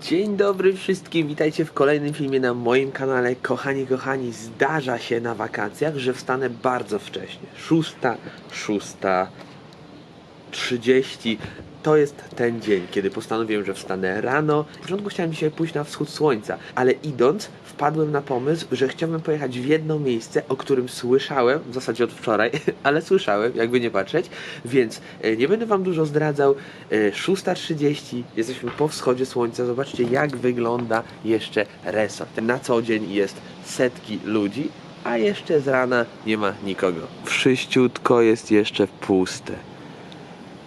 Dzień dobry wszystkim, witajcie w kolejnym filmie na moim kanale. Kochani, kochani, zdarza się na wakacjach, że wstanę bardzo wcześnie. Szósta, szósta, trzydzieści. To jest ten dzień, kiedy postanowiłem, że wstanę rano. W początku chciałem dzisiaj pójść na wschód słońca, ale idąc wpadłem na pomysł, że chciałbym pojechać w jedno miejsce, o którym słyszałem, w zasadzie od wczoraj, ale słyszałem, jakby nie patrzeć, więc e, nie będę wam dużo zdradzał. E, 6.30, jesteśmy po wschodzie słońca, zobaczcie jak wygląda jeszcze resort. Na co dzień jest setki ludzi, a jeszcze z rana nie ma nikogo. Wszyściutko jest jeszcze puste.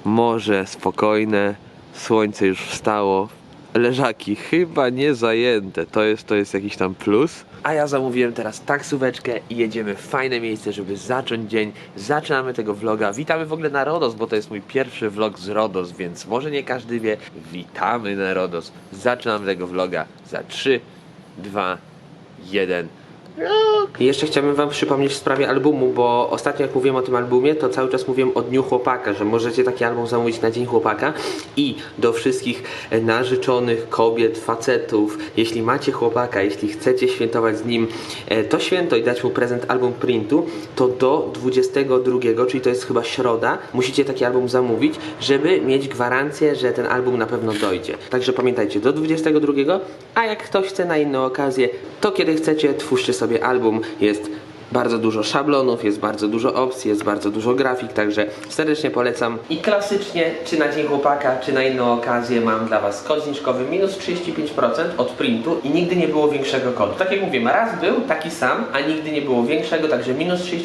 Morze spokojne, słońce już wstało, leżaki chyba nie zajęte, to jest, to jest jakiś tam plus. A ja zamówiłem teraz taksóweczkę i jedziemy w fajne miejsce, żeby zacząć dzień. Zaczynamy tego vloga. Witamy w ogóle na Rodos, bo to jest mój pierwszy vlog z Rodos, więc może nie każdy wie. Witamy na Rodos. Zaczynamy tego vloga za 3, 2, 1. I jeszcze chciałbym wam przypomnieć w sprawie albumu, bo ostatnio jak mówiłem o tym albumie, to cały czas mówiłem o Dniu Chłopaka, że możecie taki album zamówić na Dzień Chłopaka i do wszystkich narzeczonych kobiet, facetów, jeśli macie chłopaka, jeśli chcecie świętować z nim e, to święto i dać mu prezent album printu, to do 22, czyli to jest chyba środa, musicie taki album zamówić, żeby mieć gwarancję, że ten album na pewno dojdzie. Także pamiętajcie, do 22, a jak ktoś chce na inną okazję, to kiedy chcecie, twórzcie sobie album. Jest bardzo dużo szablonów, jest bardzo dużo opcji, jest bardzo dużo grafik, także serdecznie polecam. I klasycznie, czy na Dzień Chłopaka, czy na inną okazję mam dla Was kod zniżkowy minus 35% od printu i nigdy nie było większego kodu. Tak jak mówiłem, raz był taki sam, a nigdy nie było większego, także minus 35%.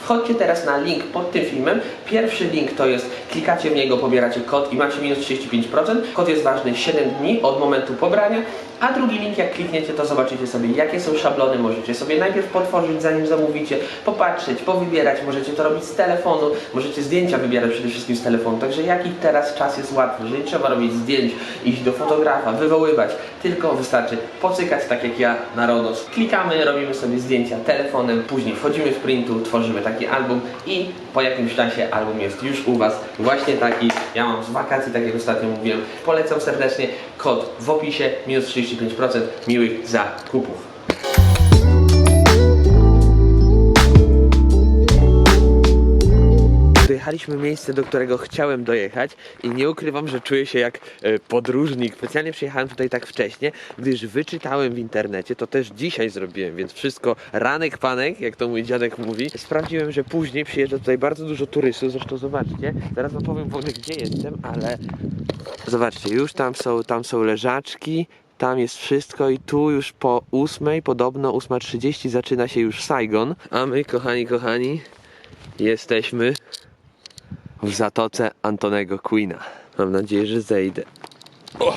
Wchodźcie teraz na link pod tym filmem. Pierwszy link to jest, klikacie w niego, pobieracie kod i macie minus 35%. Kod jest ważny 7 dni od momentu pobrania. A drugi link, jak klikniecie, to zobaczycie sobie, jakie są szablony. Możecie sobie najpierw potworzyć, zanim zamówicie, popatrzeć, powybierać. Możecie to robić z telefonu, możecie zdjęcia wybierać przede wszystkim z telefonu. Także jaki teraz czas jest łatwy, że nie trzeba robić zdjęć, iść do fotografa, wywoływać, tylko wystarczy pocykać tak jak ja na Rodos. Klikamy, robimy sobie zdjęcia telefonem, później wchodzimy w printu, tworzymy taki album i po jakimś czasie album jest już u Was. Właśnie taki, ja mam z wakacji, tak jak ostatnio mówiłem. Polecam serdecznie, kod w opisie, minus 35%, miłych zakupów. Dojechaliśmy miejsce, do którego chciałem dojechać i nie ukrywam, że czuję się jak e, podróżnik. Specjalnie przyjechałem tutaj tak wcześnie, gdyż wyczytałem w internecie, to też dzisiaj zrobiłem, więc wszystko ranek panek, jak to mój dziadek mówi. Sprawdziłem, że później przyjeżdża tutaj bardzo dużo turystów, zresztą zobaczcie, zaraz wam powiem w ogóle gdzie jestem, ale zobaczcie, już tam są, tam są leżaczki, tam jest wszystko i tu już po ósmej, podobno 8.30 zaczyna się już Saigon, a my, kochani, kochani, jesteśmy w zatoce Antonego Queena. Mam nadzieję, że zejdę. O!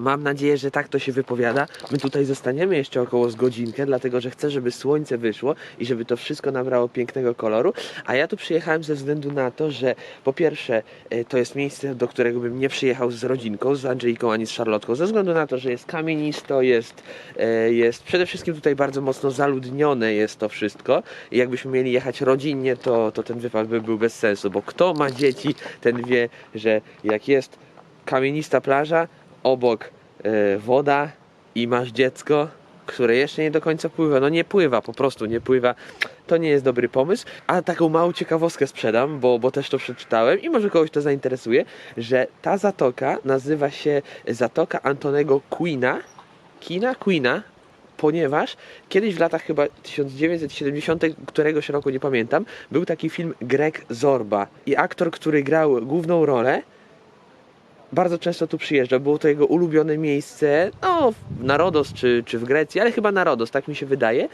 Mam nadzieję, że tak to się wypowiada. My tutaj zostaniemy jeszcze około z godzinkę, dlatego że chcę, żeby słońce wyszło i żeby to wszystko nabrało pięknego koloru. A ja tu przyjechałem ze względu na to, że po pierwsze e, to jest miejsce, do którego bym nie przyjechał z rodzinką, z Angeliką ani z Charlotką, ze względu na to, że jest kamienisto, jest, e, jest przede wszystkim tutaj bardzo mocno zaludnione jest to wszystko. I jakbyśmy mieli jechać rodzinnie, to, to ten wypad by był bez sensu, bo kto ma dzieci, ten wie, że jak jest kamienista plaża, obok e, woda i masz dziecko, które jeszcze nie do końca pływa. No nie pływa, po prostu nie pływa. To nie jest dobry pomysł. A taką małą ciekawostkę sprzedam, bo, bo też to przeczytałem i może kogoś to zainteresuje, że ta zatoka nazywa się Zatoka Antonego Queena. Kina? Queena, ponieważ kiedyś w latach chyba 1970 któregoś roku, nie pamiętam, był taki film Greg Zorba i aktor, który grał główną rolę, bardzo często tu przyjeżdża. Było to jego ulubione miejsce, no, na Rodos czy, czy w Grecji, ale chyba na Rodos, tak mi się wydaje.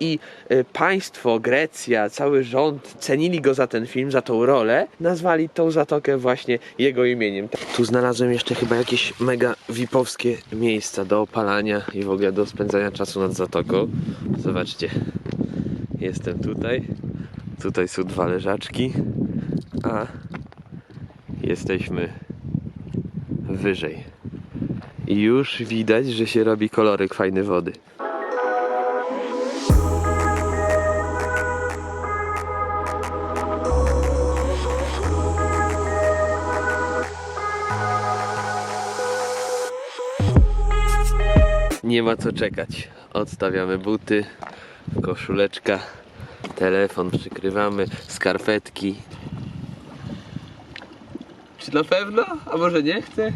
I y, państwo, Grecja, cały rząd cenili go za ten film, za tą rolę. Nazwali tą zatokę właśnie jego imieniem. Tu znalazłem jeszcze chyba jakieś mega vipowskie miejsca do opalania i w ogóle do spędzania czasu nad zatoką. Zobaczcie, jestem tutaj. Tutaj są dwa leżaczki, a jesteśmy wyżej. I już widać, że się robi koloryk fajny wody. nie ma co czekać. Odstawiamy buty, koszuleczka, telefon przykrywamy, skarpetki czy na pewno? A może nie chce?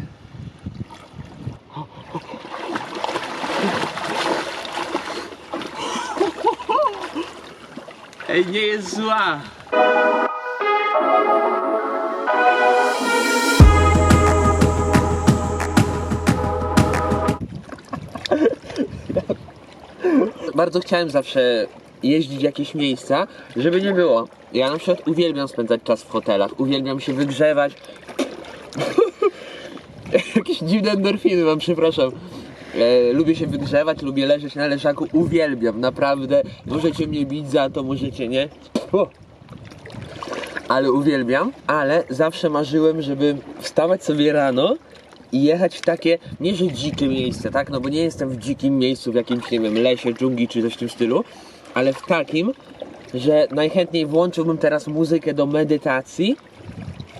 Ej, nie jest zła! Bardzo chciałem zawsze jeździć w jakieś miejsca, żeby nie było. Ja na przykład uwielbiam spędzać czas w hotelach, uwielbiam się wygrzewać. Jakieś dziwne endorfiny mam, przepraszam. E, lubię się wygrzewać, lubię leżeć na leżaku, uwielbiam, naprawdę. Możecie mnie bić za to, możecie nie. Ale uwielbiam, ale zawsze marzyłem, żeby wstawać sobie rano i jechać w takie, nie że dzikie miejsce, tak? No bo nie jestem w dzikim miejscu, w jakimś, nie wiem, lesie, dżungli czy coś w tym stylu, ale w takim, że najchętniej włączyłbym teraz muzykę do medytacji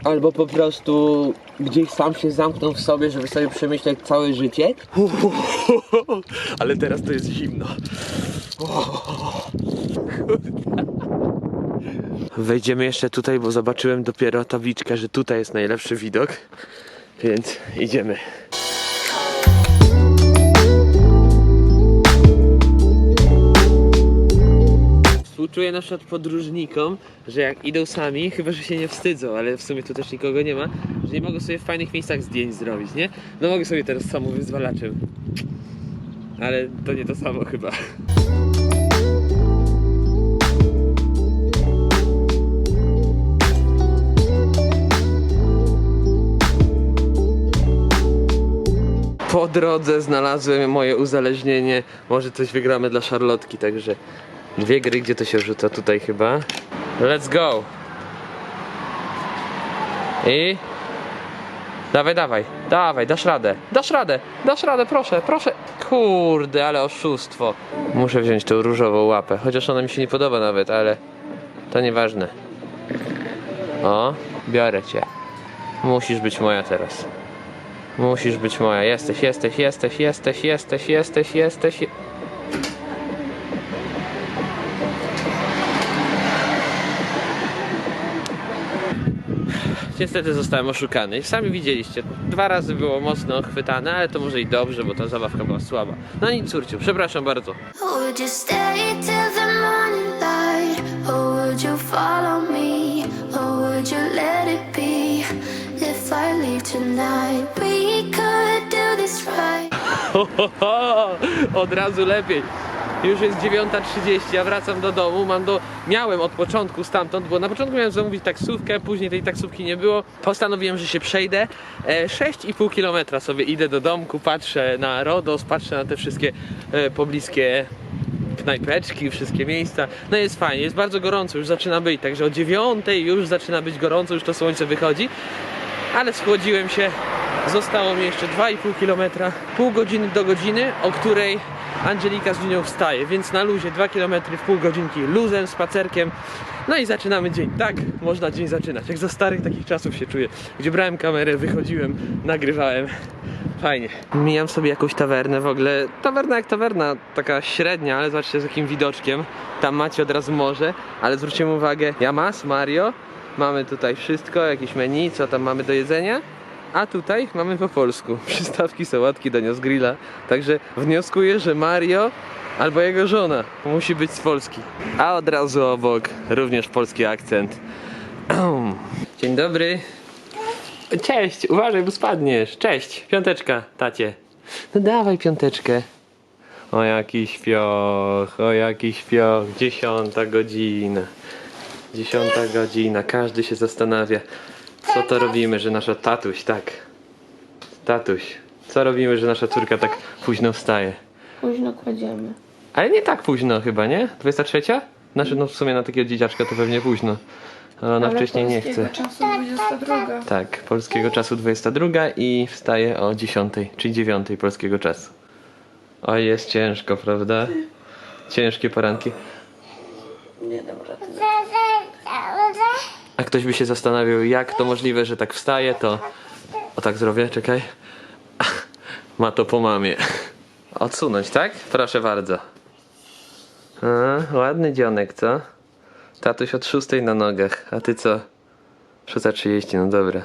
albo po prostu gdzieś sam się zamknął w sobie, żeby sobie przemyśleć całe życie. Ale teraz to jest zimno. Wejdziemy jeszcze tutaj, bo zobaczyłem dopiero tabliczkę, że tutaj jest najlepszy widok. Więc idziemy. Współczuję na przykład podróżnikom, że jak idą sami, chyba że się nie wstydzą, ale w sumie tu też nikogo nie ma, że nie mogą sobie w fajnych miejscach zdjęć zrobić, nie? No mogę sobie teraz samowyzwalaczem. Ale to nie to samo chyba. Po drodze znalazłem moje uzależnienie. Może coś wygramy dla Szarlotki, także dwie gry, gdzie to się rzuca tutaj chyba. Let's go! I... Dawaj, dawaj, dawaj, dasz radę, dasz radę, dasz radę, proszę, proszę. Kurde, ale oszustwo. Muszę wziąć tą różową łapę, chociaż ona mi się nie podoba nawet, ale to nieważne. O, biorę cię. Musisz być moja teraz. Musisz być moja. Jesteś, jesteś, jesteś, jesteś, jesteś, jesteś, jesteś. je- Niestety zostałem oszukany. Sami widzieliście, dwa razy było mocno chwytane, ale to może i dobrze, bo ta zabawka była słaba. No nic, córciu, przepraszam bardzo. Ho, ho, ho! Od razu lepiej. Już jest 9.30, ja wracam do domu, mam do... Miałem od początku stamtąd, bo na początku miałem zamówić taksówkę, później tej taksówki nie było. Postanowiłem, że się przejdę. E, 6,5 km sobie idę do domku, patrzę na Rodos, patrzę na te wszystkie e, pobliskie knajpeczki, wszystkie miejsca. No jest fajnie, jest bardzo gorąco, już zaczyna być, także o 9 już zaczyna być gorąco, już to słońce wychodzi. Ale schłodziłem się, zostało mi jeszcze 2,5 km, pół godziny do godziny, o której Angelika z Dunią wstaje, więc na luzie 2 km w pół godzinki, luzem, spacerkiem. No i zaczynamy dzień. Tak można dzień zaczynać. Jak za starych takich czasów się czuję, gdzie brałem kamerę, wychodziłem, nagrywałem. Fajnie. Mijam sobie jakąś tawernę w ogóle. Tawerna jak tawerna, taka średnia, ale zobaczcie z jakim widoczkiem. Tam macie od razu morze, ale zwróćcie uwagę, Jamas, Mario, mamy tutaj wszystko, jakieś menu, co tam mamy do jedzenia. A tutaj mamy po polsku przystawki, sałatki, dania z grilla. Także wnioskuję, że Mario albo jego żona musi być z Polski. A od razu obok również polski akcent. Dzień dobry. Cześć, uważaj, bo spadniesz. Cześć, piąteczka, tacie. No dawaj piąteczkę. O jaki śpioch, o jaki śpioch. Dziesiąta godzina. Dziesiąta godzina. Każdy się zastanawia, co to robimy, że nasza tatuś, tak. Tatuś, co robimy, że nasza córka tak późno wstaje? Późno kładziemy. Ale nie tak późno chyba, nie? 23? Znaczy, no w sumie na takiego dzieciaczka to pewnie późno. Ale ona Ale wcześniej nie polskiego chce. czasu 22. Tak, polskiego czasu 22 i wstaje o 10, czyli 9 polskiego czasu. O, jest ciężko, prawda? Ciężkie poranki. Nie dam rady. A ktoś by się zastanawiał, jak to możliwe, że tak wstaje, to... O tak zrobię, czekaj. Ma to po mamie. Odsunąć, tak? Proszę bardzo. A, ładny dzionek, co? Tatuś od szóstej na nogach, a ty co? 6.30, no dobra.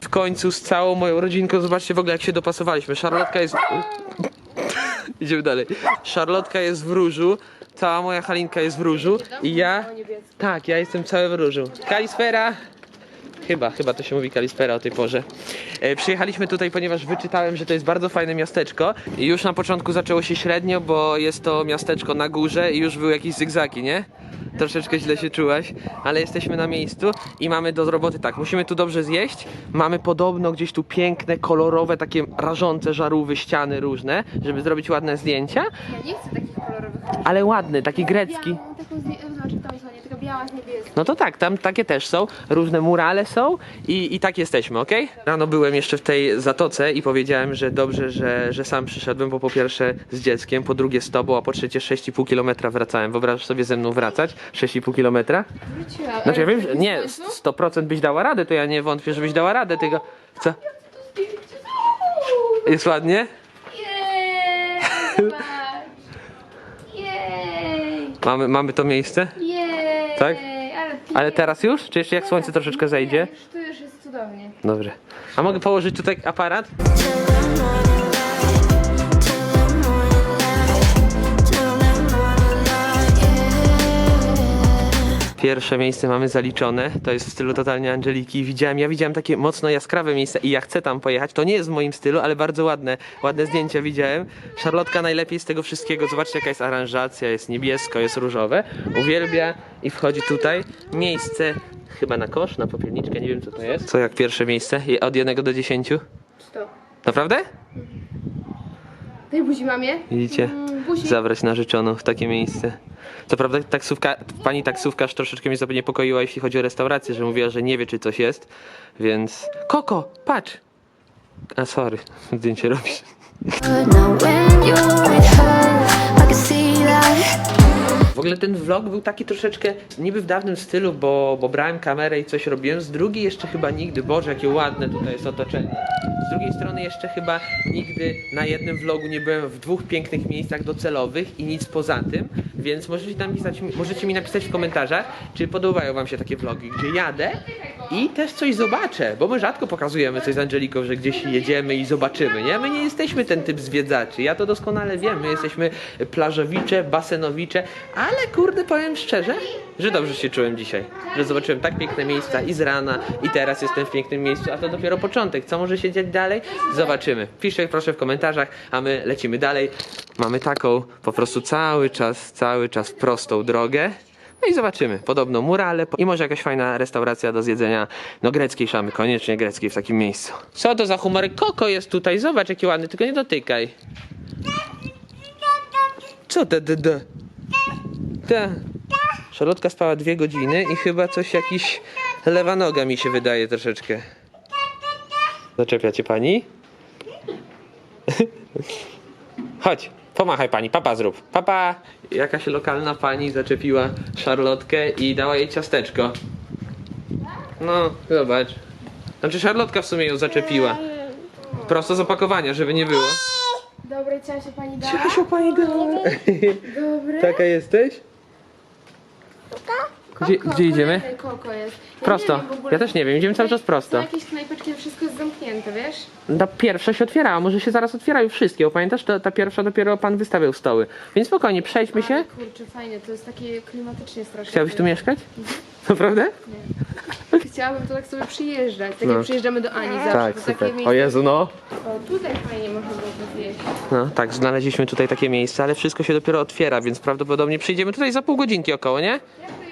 W końcu z całą moją rodzinką, zobaczcie w ogóle jak się dopasowaliśmy. Szarlotka jest... Idziemy dalej. Szarlotka jest w różu, cała moja Halinka jest w różu i ja... Tak, ja jestem cały w różu. Kalispera! Chyba, chyba to się mówi Kalispera o tej porze. E, przyjechaliśmy tutaj, ponieważ wyczytałem, że to jest bardzo fajne miasteczko i już na początku zaczęło się średnio, bo jest to miasteczko na górze i już były jakieś zygzaki, nie? Troszeczkę źle się czułaś, ale jesteśmy na miejscu i mamy do roboty tak, musimy tu dobrze zjeść, mamy podobno gdzieś tu piękne, kolorowe, takie rażące żarówy, ściany różne, żeby zrobić ładne zdjęcia, Ja nie chcę takich kolorowych. Ale ładny, taki grecki. Taką biała z niebieską. No to tak, tam takie też są, różne murale są i, i tak jesteśmy, ok? Rano byłem jeszcze w tej zatoce i powiedziałem, że dobrze, że, że sam przyszedłem, bo po pierwsze z dzieckiem, po drugie z tobą, a po trzecie 6,5 km wracałem. Wyobrażasz sobie ze mną wracać? 6,5 km? Wróciłam. Znaczy ja wiem, że nie, słońcu? 100% byś dała radę, to ja nie wątpię, żebyś dała radę, tylko... Co? Jest ładnie? Jej, Mamy, mamy to miejsce? Tak? Ale, Ale teraz już? Czy jeszcze jak słońce troszeczkę zejdzie? Już, tu już jest cudownie. Dobrze. A mogę położyć tutaj aparat? Pierwsze miejsce mamy zaliczone. To jest w stylu totalnie Angeliki. Widziałem, ja widziałem takie mocno jaskrawe miejsca i ja chcę tam pojechać. To nie jest w moim stylu, ale bardzo ładne, ładne zdjęcia widziałem. Szarlotka najlepiej z tego wszystkiego. Zobaczcie jaka jest aranżacja, jest niebiesko, jest różowe. Uwielbia i wchodzi tutaj. Miejsce chyba na kosz, na popielniczkę, nie wiem co to jest. Co jak pierwsze miejsce? Od 1 do 10? Stop. Naprawdę? Daj buzi mamie. Widzicie? Mm, buzi. Zabrać narzeczoną w takie miejsce. Co prawda taksówka, pani taksówkarz troszeczkę mnie zaniepokoiła, jeśli chodzi o restaurację, że mówiła, że nie wie, czy coś jest, więc... Koko, patrz! A sorry, zdjęcie robisz. W ogóle ten vlog był taki troszeczkę niby w dawnym stylu, bo, bo brałem kamerę i coś robiłem. Z drugiej jeszcze chyba nigdy, Boże, jakie ładne tutaj jest otoczenie. Z drugiej strony jeszcze chyba nigdy na jednym vlogu nie byłem w dwóch pięknych miejscach docelowych i nic poza tym, więc możecie, napisać, możecie mi napisać w komentarzach, czy podobają wam się takie vlogi, gdzie jadę i też coś zobaczę, bo my rzadko pokazujemy coś z Angeliką, że gdzieś jedziemy i zobaczymy, nie? My nie jesteśmy ten typ zwiedzaczy, ja to doskonale wiem, my jesteśmy plażowicze, basenowicze, ale kurde powiem szczerze, że dobrze się czułem dzisiaj, że zobaczyłem tak piękne miejsca i z rana i teraz jestem w pięknym miejscu, a to dopiero początek, co może się dziać dalej? Zobaczymy. Piszcie proszę w komentarzach, a my lecimy dalej. Mamy taką po prostu cały czas, cały czas prostą drogę. No i zobaczymy. Podobno murale i może jakaś fajna restauracja do zjedzenia. No greckiej szamy, koniecznie greckiej w takim miejscu. Co to za humory? Koko jest tutaj, zobacz jaki ładny, tylko nie dotykaj. Co te d d? Ta. Szarlotka spała dwie godziny i chyba coś jakiś lewa noga mi się wydaje troszeczkę. Zaczepia cię pani? Chodź, pomachaj pani, papa zrób. Papa! Jakaś lokalna pani zaczepiła szarlotkę i dała jej ciasteczko. No, zobacz. Znaczy szarlotka w sumie ją zaczepiła. Prosto z opakowania, żeby nie było. Dobre, chciała się pani dać. Ciasio pani dała. Dobre. Taka jesteś? Gdzie, Koko, gdzie idziemy? Koko jest. Ja Prosto. Nie wiem, w ogóle- Ja też nie wiem, idziemy cały czas prosto. Są jakieś knajpeczki, to wszystko jest zamknięte, wiesz? Ta pierwsza się otwierała, może się zaraz otwierają wszystkie, bo pamiętasz, ta, ta pierwsza dopiero pan wystawiał stoły. Więc spokojnie, przejdźmy się. Ale kurczę, fajnie, to jest takie klimatycznie strasznie. Chciałbyś tu mieszkać? Naprawdę? Chciałabym tu tak sobie przyjeżdżać, tak No. jak przyjeżdżamy do Ani zawsze. Tak, to super. Takie O miejsce, Jezu, no. o, tutaj fajnie można było zjeść. No tak, znaleźliśmy tutaj takie miejsce, ale wszystko się dopiero otwiera, więc prawdopodobnie przyjdziemy tutaj za pół godzinki około, nie? Jak to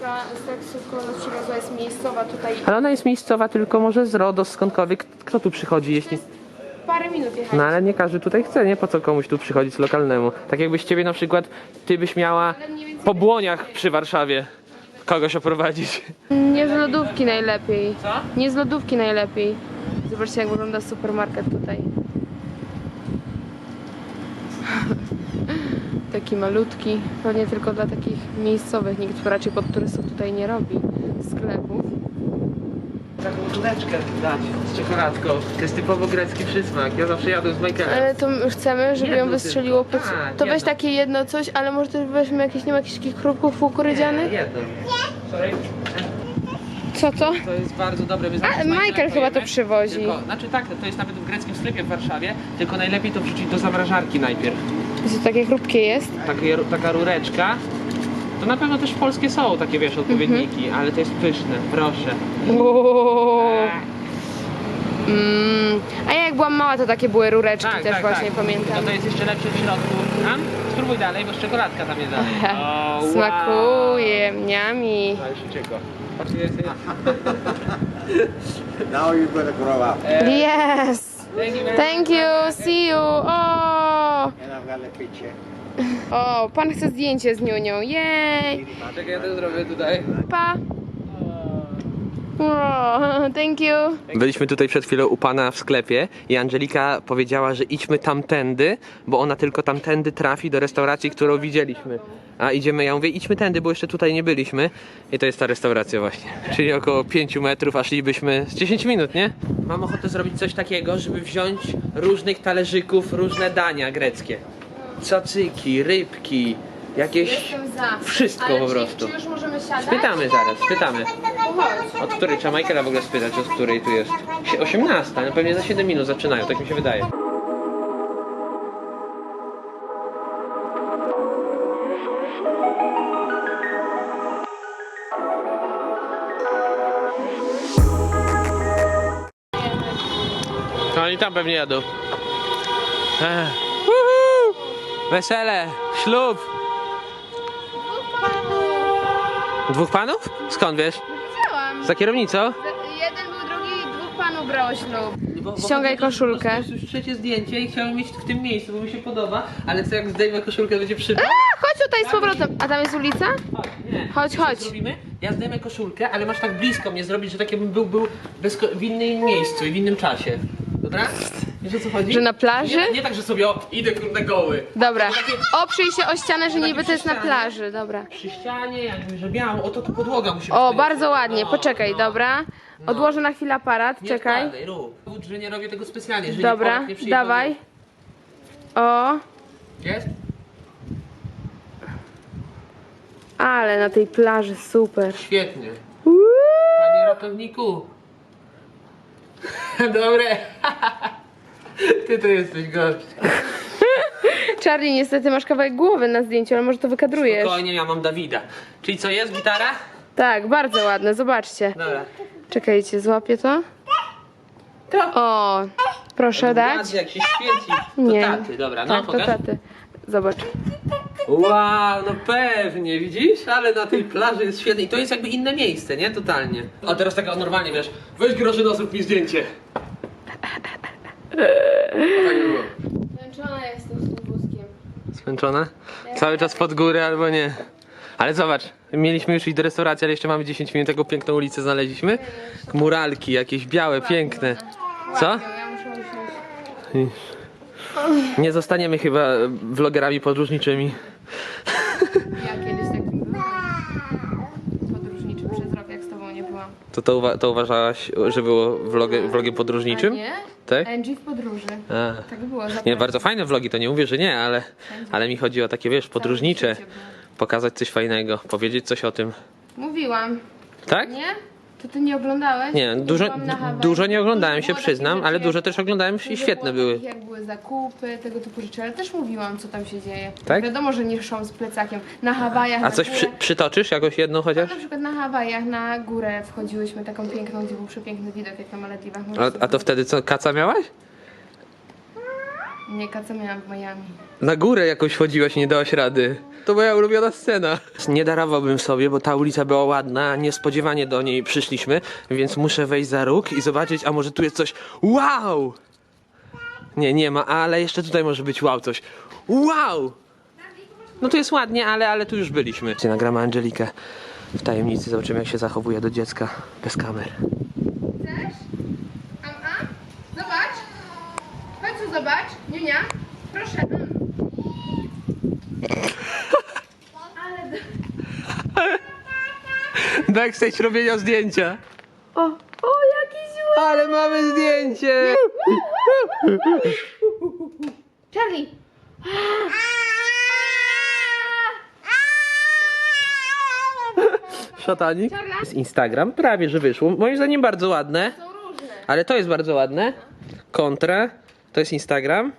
ta co taksówka, z taksówką nas przywiozła jest miejscowa tutaj Ale ona jest miejscowa, tylko może z RODO, skądkolwiek. Kto tu przychodzi, jeśli... parę minut jechać. No ale nie każdy tutaj chce, nie? Po co komuś tu przychodzić lokalnemu? Tak jakbyś ciebie na przykład, ty byś miała po błoniach przy Warszawie kogoś oprowadzić. Nie z lodówki najlepiej. Co? Nie z lodówki najlepiej. Zobaczcie jak wygląda supermarket tutaj. Taki malutki, pewnie tylko dla takich miejscowych, nikt raczej pod turystów tutaj nie robi sklepów. rureczkę dać z czekoladką. To jest typowo grecki przysmak. Ja zawsze jadłem z Michaelem. Ale to my chcemy, żeby Jedno ją wystrzeliło po... tylko. Tak, To weź jedno. takie jedno coś, ale może też weźmy jakieś, nie ma jakichś takich chrupków kukurydzianych? Nie, jedno. Sorry. Co to? To jest bardzo dobre. My A, z Michael chyba to przywozi. Tylko, znaczy tak, to jest nawet w greckim sklepie w Warszawie, tylko najlepiej to wrzucić do zamrażarki najpierw. To takie chrupkie jest? Takie, taka rureczka. To na pewno też polskie są takie, wiesz, odpowiedniki, Mhm. ale to jest pyszne, proszę. Mm. A ja jak byłam mała, to takie były rureczki też właśnie pamiętam. No to jest jeszcze lepsze w środku. A? Spróbuj dalej, bo czekoladka tam jest dalej. O, wow. Smakuje, mniami. A, już uciekła. Patrz, jest, jest. Now you better grow up. Yes! Thank you very Thank you, see you! O, o pan chce zdjęcie z niunią, jej! Czekaj, ja to zrobię tutaj. Pa! O, thank you! Byliśmy tutaj przed chwilą u pana w sklepie i Angelika powiedziała, że idźmy tamtędy, bo ona tylko tamtędy trafi do restauracji, którą widzieliśmy. A idziemy, ja mówię, idźmy tędy, bo jeszcze tutaj nie byliśmy. I to jest ta restauracja właśnie. Czyli około 5 metrów, a szlibyśmy z 10 minut, nie? Mam ochotę zrobić coś takiego, żeby wziąć różnych talerzyków, różne dania greckie. Cacyki, rybki, jakieś... Jestem za. Wszystko Ale po czy- prostu. Czy już możemy siadać? Spytamy zaraz, spytamy. Od której? Trzeba Michaela w ogóle spytać, od której tu jest. Sie- 18, no pewnie za 7 minut zaczynają, tak mi się wydaje. No oni tam pewnie jadą. Ech. Wesele, ślub. Dwóch panów? Skąd wiesz? Widziałam. Za kierownicą? Jeden był drugi i dwóch panów brało ślub. Ściągaj koszulkę. To jest już trzecie zdjęcie i chciałem mieć w tym miejscu, bo mi się podoba, ale co jak zdejmę koszulkę, to będzie przypał? A, chodź tutaj z powrotem. A tam jest ulica? Chodź, nie. Chodź, co chodź. zrobimy? Ja zdejmę koszulkę, ale masz tak blisko mnie zrobić, że tak jakbym był, był bez ko- w innym miejscu i w innym czasie. Dobra? Wiesz o co chodzi? Że na plaży? Nie, nie tak, że sobie o, idę kurde goły. Dobra. Oprzyj się o ścianę, że niby to jest na plaży. Dobra. Przy ścianie, jakby, że biało. Oto tu podłoga musi być. O, bardzo ładnie. No, Poczekaj, no. dobra. Odłożę na chwilę aparat. Nie Czekaj. rób. Wódź, że nie robię tego specjalnie, że Dobra, nie, przyjdzie dawaj. O, Jest? ale na tej plaży super. Świetnie. Uuu. Panie ratowniku. Dobre. Ty to jesteś gość. Charlie, niestety masz kawałek głowy na zdjęciu, ale może to wykadrujesz. Spokojnie, ja mam Dawida. Czyli co jest, gitara? Tak, bardzo ładne, zobaczcie. Dobra. Czekajcie, złapię to. To. O, proszę dać. Jak się świeci. To Nie. taty, dobra, no Tak, to pokaż. taty. Zobacz. Wow, no pewnie, widzisz? Ale na tej plaży jest świetnie. I to jest jakby inne miejsce, nie? Totalnie. A teraz taka normalnie, wiesz, weź Grażyna, zrób mi zdjęcie. Tak by było. Zmęczona jestem z tym wózkiem. Zmęczona? Cały czas pod górę albo nie. Ale zobacz, mieliśmy już iść do restauracji, ale jeszcze mamy 10 minut, taką piękną ulicę znaleźliśmy. Muralki jakieś białe, piękne. Co? Ja muszę usiąść. Nie zostaniemy chyba vlogerami podróżniczymi. Ja kiedyś takim byłam. Podróżniczym przez rok, jak z tobą nie byłam. To to, uwa- to uważałaś, że było vlogiem, vlogiem podróżniczym? A nie? Tak? Angie w podróży. A. Tak było. Nie, bardzo fajne vlogi, to nie mówię, że nie, ale, ale mi chodzi o takie, wiesz, podróżnicze. Pokazać coś fajnego, powiedzieć coś o tym. Mówiłam. Tak? Nie? To ty nie oglądałeś? Nie, dużo, byłam na Hawajach. dużo nie oglądałem się, było przyznam, ale dużo też oglądałem i dużo świetne było były. takich, Jak były zakupy, tego typu rzeczy, ale też mówiłam, co tam się dzieje. Tak? Wiadomo, że nie szłam z plecakiem. Na Hawajach, A na coś górę. przy, przytoczysz jakoś jedną chociaż? Na przykład na Hawajach, na górę wchodziłyśmy taką piękną, gdzie był przepiękny widok, jak na Malediwach. Możesz A, sobie a to wtedy co, kaca miałaś? Nie, kaca miałam w Miami. Na górę jakoś chodziłaś i nie dałaś rady. To moja ulubiona scena. Nie darowałbym sobie, bo ta ulica była ładna, niespodziewanie do niej przyszliśmy, więc muszę wejść za róg i zobaczyć, a może tu jest coś. Wow! Nie, nie ma, ale jeszcze tutaj może być wow coś. Wow! No tu jest ładnie, ale, ale tu już byliśmy. Nagramy Angelikę w tajemnicy, zobaczymy jak się zachowuje do dziecka bez kamer. Chcesz? Am, am? Zobacz. Chodź tu zobacz. Niunia. Proszę. Am. Ale... Backstage robienia zdjęcia. O, o, jaki Ale mamy zdjęcie! Charlie! Szatanik. Jest Instagram, prawie że wyszło. Moim zdaniem bardzo ładne. Ale to jest bardzo ładne. Kontra. To jest Instagram.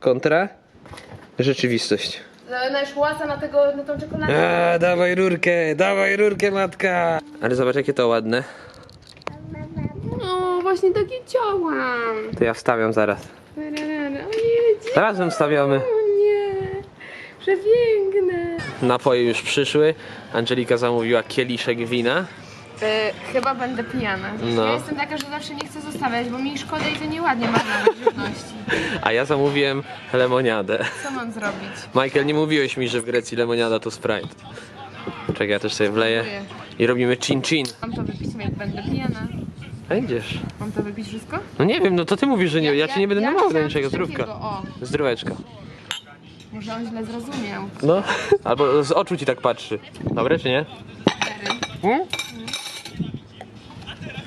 Kontra. Rzeczywistość. Najszłasa na, tego, na tą czekoladę. A, dawaj rurkę, dawaj rurkę matka. Ale zobacz jakie to ładne. No, właśnie takie działam. To ja wstawiam zaraz. Ojej, Razem wstawiamy. nie. Przepiękne. Napoje już przyszły. Angelika zamówiła kieliszek wina. E, chyba będę pijana. No. Ja jestem taka, że zawsze nie chcę zostawiać, bo mi szkoda i to nieładnie marnować żywności. A ja zamówiłem lemoniadę. Co mam zrobić? Michael, nie mówiłeś mi, że w Grecji lemoniada to Sprite. Czekaj, ja też sobie wleję. Dziękuję. I robimy chin-chin. Mam to wypić, jak będę pijana. Będziesz. Mam to wypić wszystko? No nie wiem, no to ty mówisz, że nie. Ja cię nie będę namawiał do chciałam niczego. coś takiego, Zdrówka. O, Zdróweczka. może on źle zrozumiał. No. Albo z oczu ci tak patrzy. Dobre czy nie? Hmm?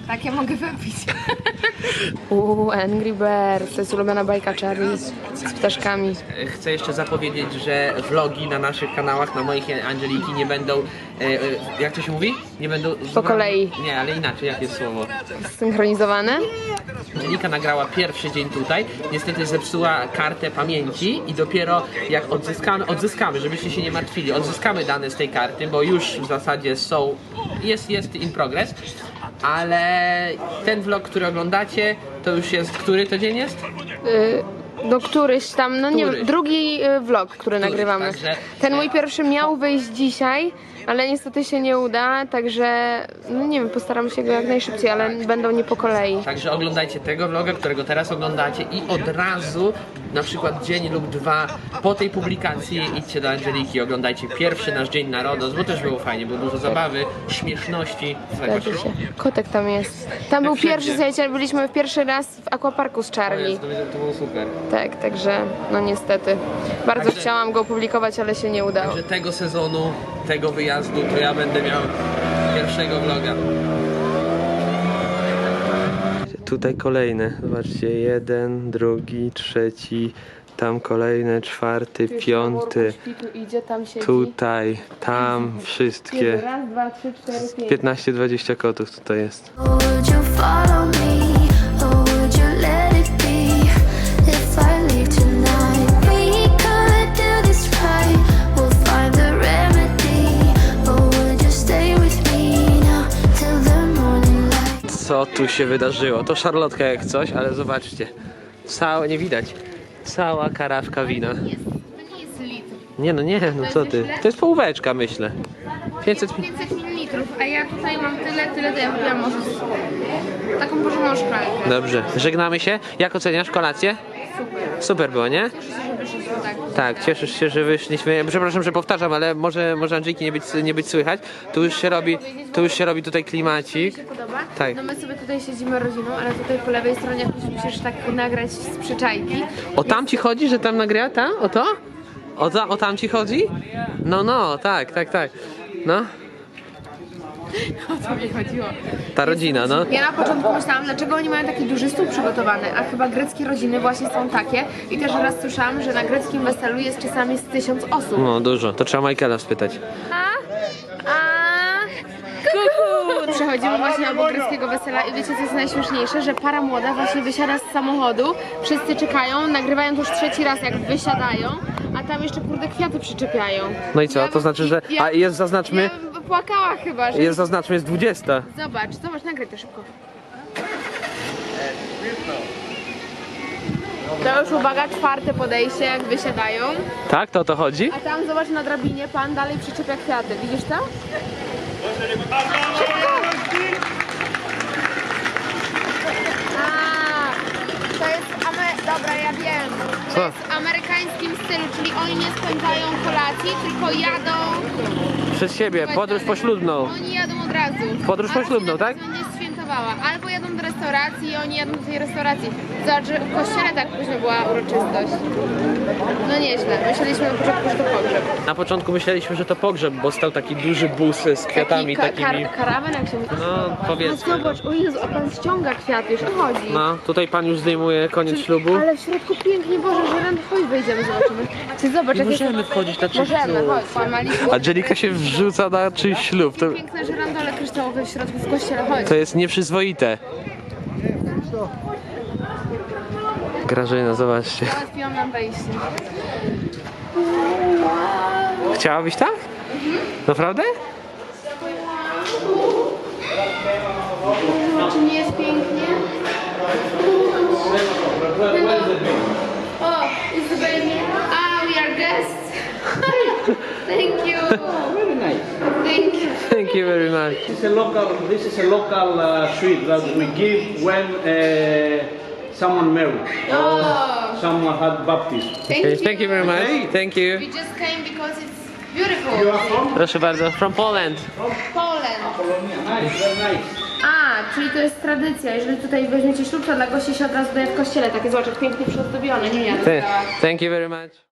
Takie mogę wypić. Uuu, Angry Birds, to jest ulubiona bajka Charlie z, ptaszkami. Chcę jeszcze zapowiedzieć, że vlogi na naszych kanałach, na moich i Angeliki nie będą, e, e, jak to się mówi? Nie będą... Po kolei. Nie, ale inaczej, jakie jest słowo? Synchronizowane? Angelika nagrała pierwszy dzień tutaj, niestety zepsuła kartę pamięci i dopiero jak odzyskamy, odzyskamy, żebyście się nie martwili, odzyskamy dane z tej karty, bo już w zasadzie są, jest, jest in progress, ale ten vlog, który oglądacie, to już jest, który to dzień jest? Y, do któryś tam, no nie Któryś. wiem, drugi y, vlog, który nagrywamy. także- Ten mój pierwszy miał wyjść dzisiaj, ale niestety się nie uda, także no nie wiem, postaram się go jak najszybciej, ale będą nie po kolei. Także oglądajcie tego vloga, którego teraz oglądacie i od razu, na przykład dzień lub dwa po tej publikacji idźcie do Angeliki, oglądajcie pierwszy nasz Dzień Narodowy, bo też było fajnie, było dużo zabawy, śmieszności. Zgadza się. Kotek tam jest. Tam był wszędzie. pierwszy, słuchajcie, byliśmy pierwszy raz w aquaparku z Charlie. to, będzie- to było super. Tak, także no niestety. Bardzo Także- chciałam go opublikować, ale się nie udało. Że tego sezonu, tego wyjazdu, to ja będę miał pierwszego vloga. Tutaj kolejne, zobaczcie, jeden, drugi, trzeci, tam kolejne, czwarty, piąty, idzie, tam siedzi. tutaj, tam, wszystkie. Raz, dwa, trzy, cztery, pięć. 15-20 kotów tutaj jest. Would you follow me, tu się wydarzyło? To szarlotka jak coś, ale zobaczcie. Całe, nie widać. Cała karafka wina. To nie jest litr. Nie no, nie, no co ty. To jest połóweczka, myślę. 500 mi- 500 ml, a ja tutaj mam tyle, tyle, to ja wypiłam może z- taką porządną szklankę. Dobrze, żegnamy się. Jak oceniasz kolację? Super. Było, nie? Cieszę się, że wyszliśmy tak. Tak, cieszysz się, że wyszliśmy. Przepraszam, że powtarzam, ale może, może Andrzejki nie być, nie być słychać. Tu już się robi, tu już się robi tutaj klimacik. podoba. Tak. No my sobie tutaj siedzimy rodziną, ale tutaj po lewej stronie musisz tak nagrać z przyczajki. O tam ci chodzi, że tam nagrywa? Tam? O to? O, ta, o tam ci chodzi? No, no, tak, tak, tak. No, O co mi chodziło? ta rodzina, no. Ja na początku myślałam, dlaczego oni mają taki duży stół przygotowany, a chyba greckie rodziny właśnie są takie. I też raz słyszałam, że na greckim weselu jest czasami z tysiąc osób. No, dużo. To trzeba Michaela spytać. A? A? Kuku! Przechodzimy właśnie obok greckiego wesela i wiecie co jest najśmieszniejsze, że para młoda właśnie wysiada z samochodu, wszyscy czekają, nagrywają to już trzeci raz jak wysiadają, a tam jeszcze kurde kwiaty przyczepiają. No i co? To znaczy, że... A jest zaznaczmy... Płakała chyba, że... Jest zaznaczmy, jest 20. Zobacz, zobacz, nagraj to szybko. To już uwaga, czwarte podejście, jak wysiadają. Tak? To o to chodzi? A tam zobacz na drabinie, pan dalej przyczepia kwiaty. Widzisz to? A, to jest Amer... Dobra, ja wiem. Co? To jest w amerykańskim stylu, czyli oni nie spędzają kolacji, tylko jadą... Przez siebie, podróż poślubną. Oni jadą od razu. Podróż poślubną, tak? Będzie święta zorientowała. Albo jadą do restauracji i oni jadą do tej restauracji. Zobacz, że w kościele tak późno była uroczystość. No nieźle. Myśleliśmy na początku, że to pogrzeb. Na początku myśleliśmy, że to pogrzeb, bo stał taki duży bus z kwiatami Taki ka- takimi. Kar- karawan jak się mówi? No, powiedzmy. zobacz, o Jezu, a pan ściąga kwiaty, już chodzi. No, tutaj pan już zdejmuje koniec ślubu. Ale w środku pięknie, Boże, żyrand, chodź wejdziemy, zobaczymy. Ty zobacz, Nie jak jest... możemy wchodzić na czyjś Możemy, ślub. chodź, łamaliśmy. Angelika się wrzuca na czyjś ślub. To, Piękne żyrandole kryształowe w środku w kościele, chodź. to jest nieprzyzwoite. Grażyna, zobaczcie. Załatwiłam nam wejście. Chciałabyś tak? Naprawdę? Czy nie jest pięknie? O, the baby? Ah, we are guests. Thank you. Very nice. Thank you. Thank you very much. This is a local. This is a local uh, sweet that we give when uh, someone married, Oh, someone had baptism. thank Okay, you. thank you very much. Thank you. We just came because it's You beautiful. are from Proszę bardzo, from Poland. Poland. Polonia. Nice, very nice. A, czyli to jest tradycja. Jeżeli tutaj weźmiecie ślub, to dla gości się od razu daje w kościele. Takie zobacz, jak pięknie przyozdobione. Nie ja Th- Thank you very much.